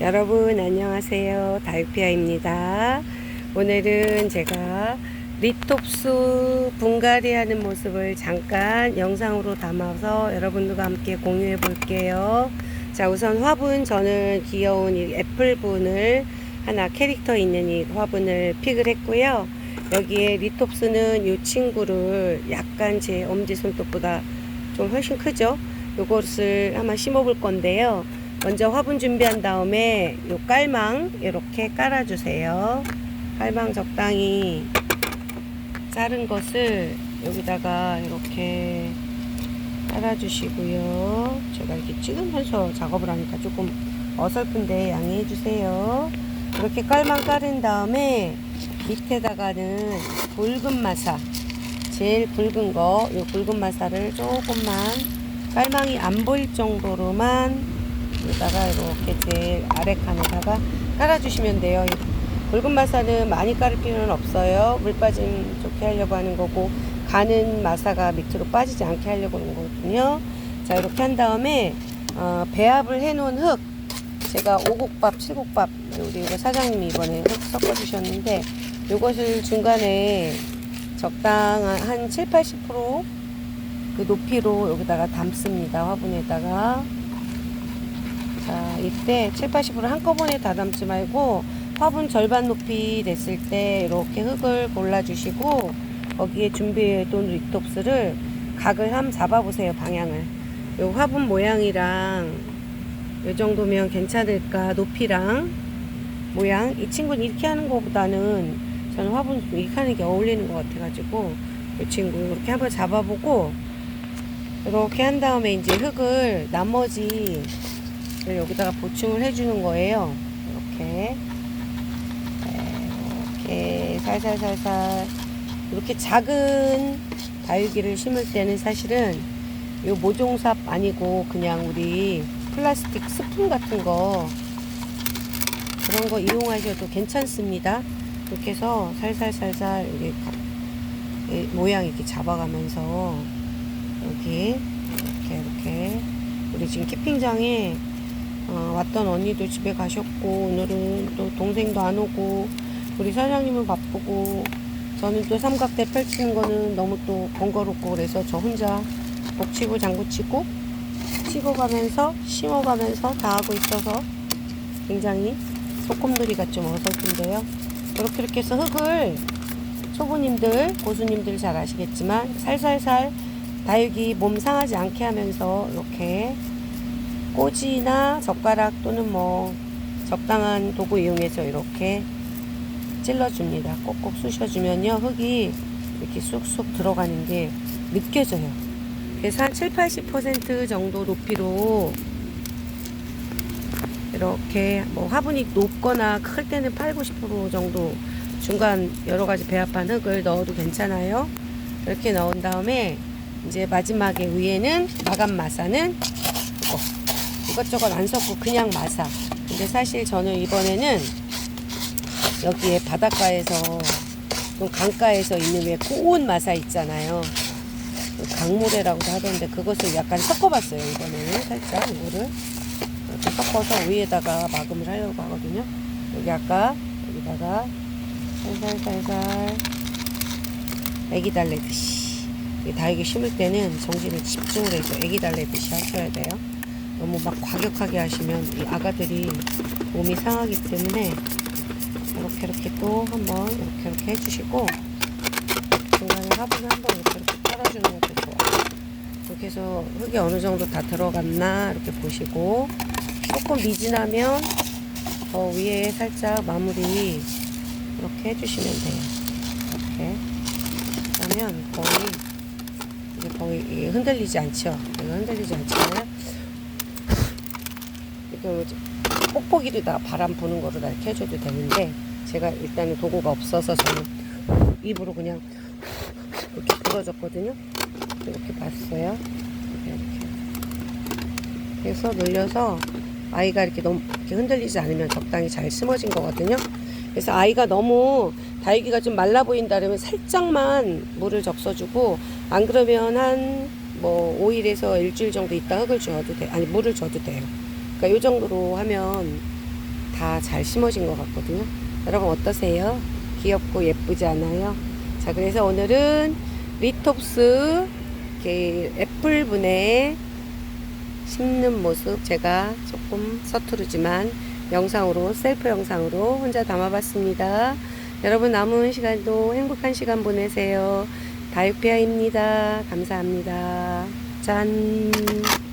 여러분 안녕하세요. 다육피아입니다. 오늘은 제가 리톱스 분갈이 하는 모습을 잠깐 영상으로 담아서 여러분들과 함께 공유해 볼게요. 자 우선 화분 저는 귀여운 이 애플분을 하나 캐릭터 있는 이 화분을 픽을 했고요. 여기에 리톱스는 이 친구를 약간 제 엄지손톱보다 좀 훨씬 크죠? 요것을 한번 심어 볼 건데요 먼저 화분 준비한 다음에 요 깔망 이렇게 깔아주세요. 깔망 적당히 자른 것을 여기다가 이렇게 깔아주시고요. 제가 이렇게 찍으면서 작업을 하니까 조금 어설픈데 양해해 주세요. 이렇게 깔망 깔은 다음에 밑에다가는 붉은 마사 제일 굵은 거, 이 굵은 마사를 조금만 깔망이 안 보일 정도로만 여기다가 이렇게 제일 아래 칸에다가 깔아주시면 돼요. 이 붉은 마사는 많이 깔을 필요는 없어요. 물 빠짐 좋게 하려고 하는 거고 가는 마사가 밑으로 빠지지 않게 하려고 하는 거거든요. 자 이렇게 한 다음에 어, 배합을 해놓은 흙 제가 오곡밥, 칠곡밥 우리 사장님이 이번에 흙 섞어주셨는데 이것을 중간에 적당한 한 7, 80%그 높이로 여기다가 담습니다. 화분에다가 자, 이때 7, 80% 한꺼번에 다 담지 말고 화분 절반 높이 됐을 때 이렇게 흙을 골라주시고 거기에 준비해둔 리톱스를 각을 한번 잡아보세요, 방향을. 요 화분 모양이랑 요 정도면 괜찮을까, 높이랑 모양. 이 친구는 이렇게 하는 것보다는 저는 화분 이렇게 하는 게 어울리는 것 같아가지고 이 친구 이렇게 한번 잡아보고 이렇게 한 다음에 이제 흙을 나머지 를 여기다가 보충을 해주는 거예요. 이렇게 네, 이렇게 살살살살 이렇게 작은 다육이를 심을 때는 사실은 요 모종삽 아니고 그냥 우리 플라스틱 스푼 같은 거 그런 거 이용하셔도 괜찮습니다. 이렇게 해서 살살살살 이렇게 모양 이렇게 잡아가면서 여기 이렇게 이렇게 우리 지금 키핑장에 어, 왔던 언니도 집에 가셨고 오늘은 또 동생도 안 오고 우리 사장님은 바쁘고 저는 또 삼각대 펼치는 거는 너무 또 번거롭고 그래서 저 혼자 복치고 장구치고 찍어가면서 심어가면서 다 하고 있어서 굉장히 소꿉놀이가 좀 어설픈데요. 이렇게 이렇게 해서 흙을 초보님들, 고수님들 잘 아시겠지만 살살살 다육이 몸 상하지 않게 하면서 이렇게 꼬지나 젓가락 또는 뭐 적당한 도구 이용해서 이렇게 찔러줍니다. 꼭꼭 쑤셔주면요. 흙이 이렇게 쑥쑥 들어가는 게 느껴져요. 그래서 한 7, 80% 정도 높이로 이렇게 뭐 화분이 높거나 클 때는 8, 90% 정도 중간 여러 가지 배합한 흙을 넣어도 괜찮아요. 이렇게 넣은 다음에 이제 마지막에 위에는 마감 마사는 이것저것 안 섞고 그냥 마사. 근데 사실 저는 이번에는 여기에 바닷가에서 또 강가에서 있는 왜 고운 마사 있잖아요. 그 강모래라고도 하던데 그것을 약간 섞어봤어요 이번에는 살짝 이거를 이렇게 섞어서 위에다가 마감을 하려고 하거든요. 여기 아까 여기다가 살살살살 애기 달래듯이 다육이 심을 때는 정신을 집중을 해서 애기 달래듯이 하셔야 돼요. 너무 막 과격하게 하시면 이 아가들이 몸이 상하기 때문에 이렇게 이렇게 또 한번 이렇게 이렇게 해주시고 중간에 화분을 한번 이렇게 이렇게 깔아주는 것도 좋아요. 이렇게 해서 흙이 어느 정도 다 들어갔나 이렇게 보시고 조금 미진하면 더 위에 살짝 마무리 이렇게 해주시면 돼요. 이렇게 그러면 거의 이게 거의 흔들리지 않죠. 흔들리지 않잖아요. 이거 뽁뽁이로다 바람 부는 거로 다 이렇게 해줘도 되는데 제가 일단은 도구가 없어서 저는 입으로 그냥 이렇게 불어줬거든요. 이렇게 봤어요. 이렇게. 그래서 늘려서 아이가 이렇게 너무 이렇게 흔들리지 않으면 적당히 잘 심어진 거거든요. 그래서 아이가 너무 다육이가 좀 말라 보인다 그러면 살짝만 물을 적셔주고 안 그러면 한 뭐 5일에서 일주일 정도 있다 흙을 줘도 돼 아니 물을 줘도 돼요. 그러니까 이 정도로 하면 다 잘 심어진 것 같거든요. 여러분 어떠세요? 귀엽고 예쁘지 않아요? 자, 그래서 오늘은 리톱스 애플분에 심는 모습 제가 조금 서투르지만 영상으로 셀프 영상으로 혼자 담아봤습니다. 여러분 남은 시간도 행복한 시간 보내세요. 다육페아입니다. 감사합니다. 짠.